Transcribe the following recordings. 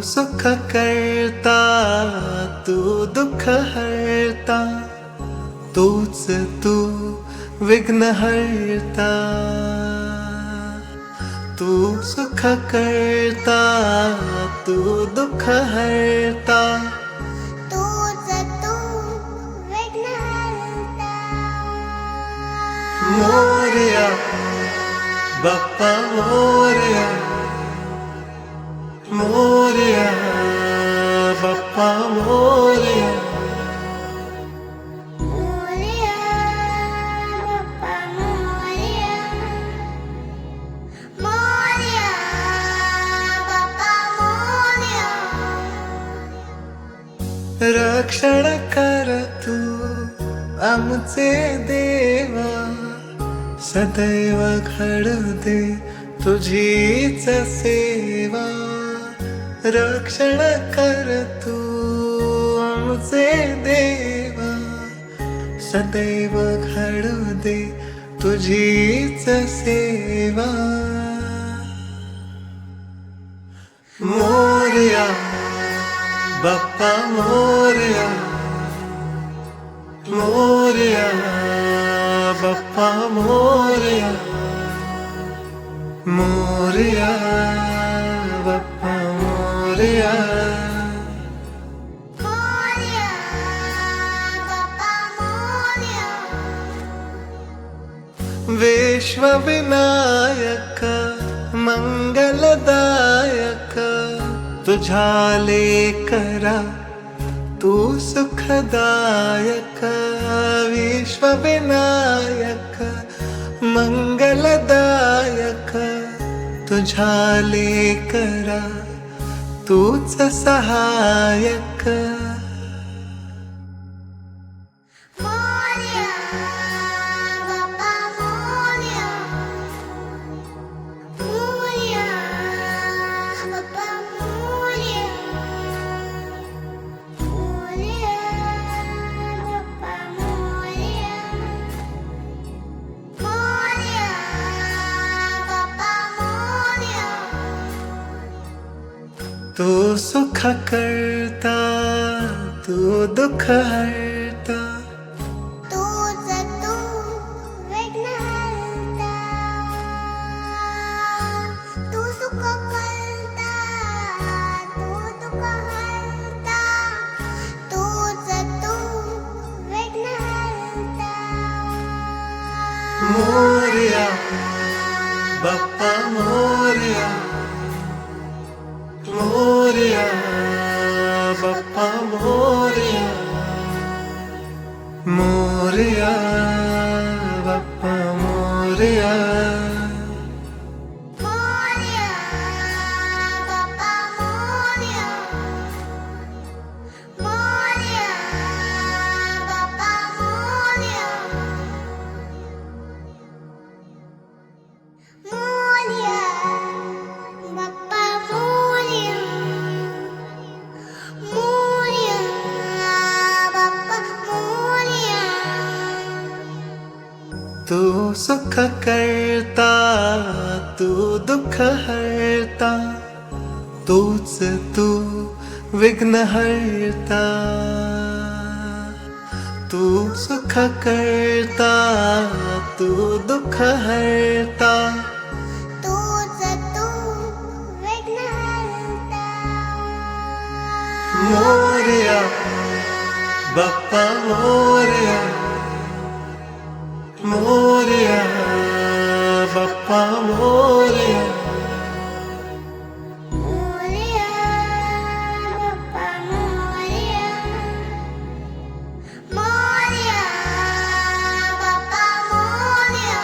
सुख करता तू दुःख हरता तूच तू विघ्न हरता. तू सुख करता तू दुःख हरता. मोरया बाप्पा मोरया. मोरया बाप्पा मोरया. मोरया बाप्पा मोरया. मोरया बाप्पा मोरया. रक्षण कर तू आमचे देवा. सदैव घडू दे तुझीच सेवा. रक्षण कर तू आमचे देवा. सदैव घडू दे तुझीच सेवा. मोर्या बाप्पा मोर्या. मोर्या बाप्पा मोर्या. मोर्या. विश्वविनायक मंगलदायक तुझाले करा तू सुखदायक विश्वविनायक मंगलदायक तुझाले करा तूच सहायक. तू सुख करता तू दुःख हरता। तूच तू विघ्नहर्ता। तू सुख करता तू सुख करता तू दुःख हरता तूच तू विघ्न हरता। तू सुख करता तू दुख हरता। तू मोरया बाप्पा मोरया। मोरया बाप्पा मोरया. मोरया बाप्पा मोरया. मोरया बाप्पा मोरया.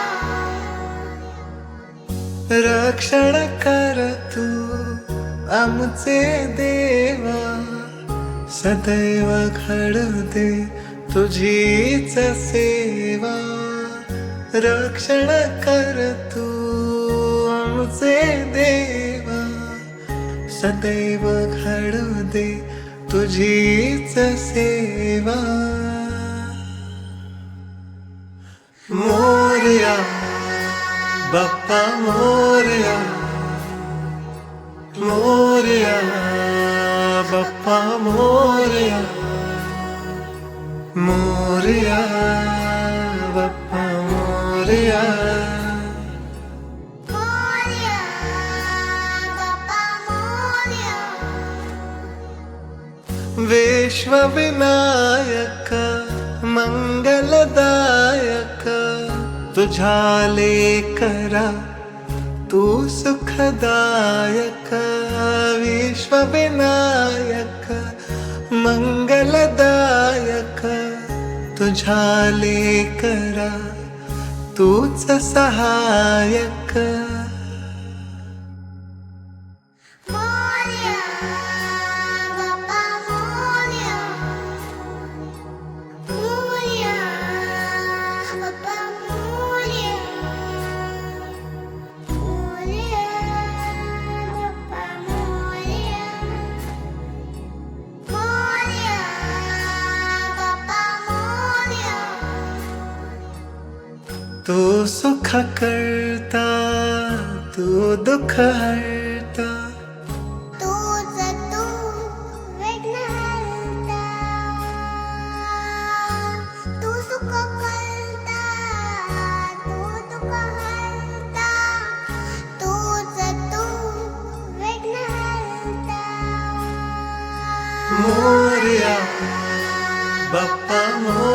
रक्षण कर तू आमचे देवा. सदैव घडू दे तुझीच सेवा. रक्षण कर तू आमचे देवा. सदैव घडू दे तुझीच सेवा. मोरया बाप्पा मोरया. मोरया बाप्पा मोरया. मोरया. विश्वविनायक मंगलदायक तुझा लेकरा तू सुखदायक विश्वविनायक मंगलदायक तुझा लेकरा तूच सहायक. सुख करता तू दुःख हरता तूच तू विघ्नहर्ता तू सुख करता तू दुःख हरता तूच तू विघ्नहर्ता मोरया बाप्पा मोरया